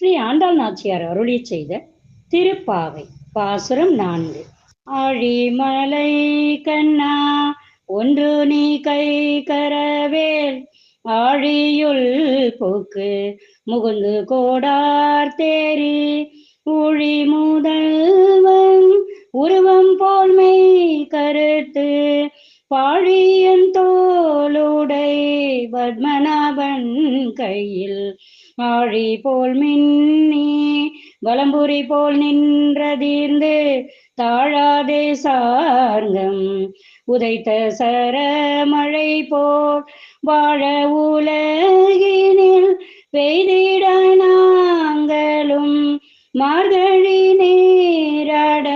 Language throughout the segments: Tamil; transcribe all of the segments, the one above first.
ஸ்ரீ ஆண்டாள் நாச்சியார் அருளி செய்த திருப்பாவை. பாசுரம் நான்கு. ஆழிமலை கண்ணா ஒன்று நீ கை கரவேல். ஆழியுள் போக்கு முகுந்து கோடார் தேரி. ஊழி முதல்வன் உருவம் போல்மை கருத்து. பாழியன் தோளுடை பத்மநாபன் கையில். ஆழி போல் மின்னி வலம்புரி போல் நின்றதீர்ந்து தாழாதே சார்ந்தம் உதைத்த சர மழை போல் வாழ உலகினில் பெய்திட நாங்களும் மார்கழி நீராட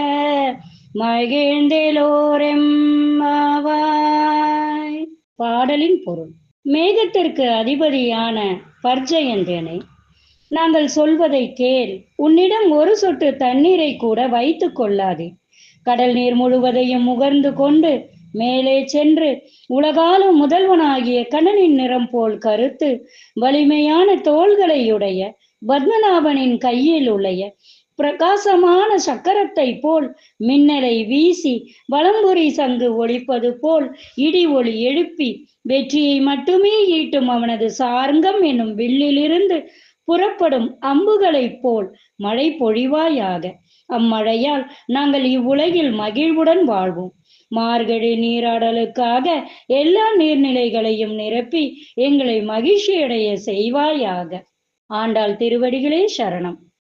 மகிழ்ந்தெலோரெம்மாவாய் பாடலின் பொருள். மேகத்திற்கு அதிபதியான பர்ஜயந்தனை நாங்கள் சொல்வதை கேள். உன்னிடம் ஒரு சொட்டு தண்ணீரை கூட வைத்து கொள்ளாதே. கடல் நீர் முழுவதையும் முகர்ந்து கொண்டு மேலே சென்று உலகாலும் முதல்வனாகிய கண்ணனின் நிறம் போல் கருத்து வலிமையான தோள்களையுடைய பத்மநாபனின் கையில் உடைய பிரகாசமான சக்கரத்தை போல் மின்னலை வீசி வலம்புரி சங்கு ஒழிப்பது போல் இடி ஒளி எழுப்பி வெற்றியை மட்டுமே ஈட்டும் அவனது சார்ங்கம் என்னும் வில்லிலிருந்து புறப்படும் அம்புகளைப் போல் மழை பொழிவாயாக. அம்மழையால் நாங்கள் இவ்வுலகில் மகிழ்வுடன் வாழ்வோம். மார்கழி நீராடலுக்காக எல்லா நீர்நிலைகளையும் நிரப்பி எங்களை மகிழ்ச்சியடைய செய்வாயாக. ஆண்டாள் திருவடிகளே சரணம்.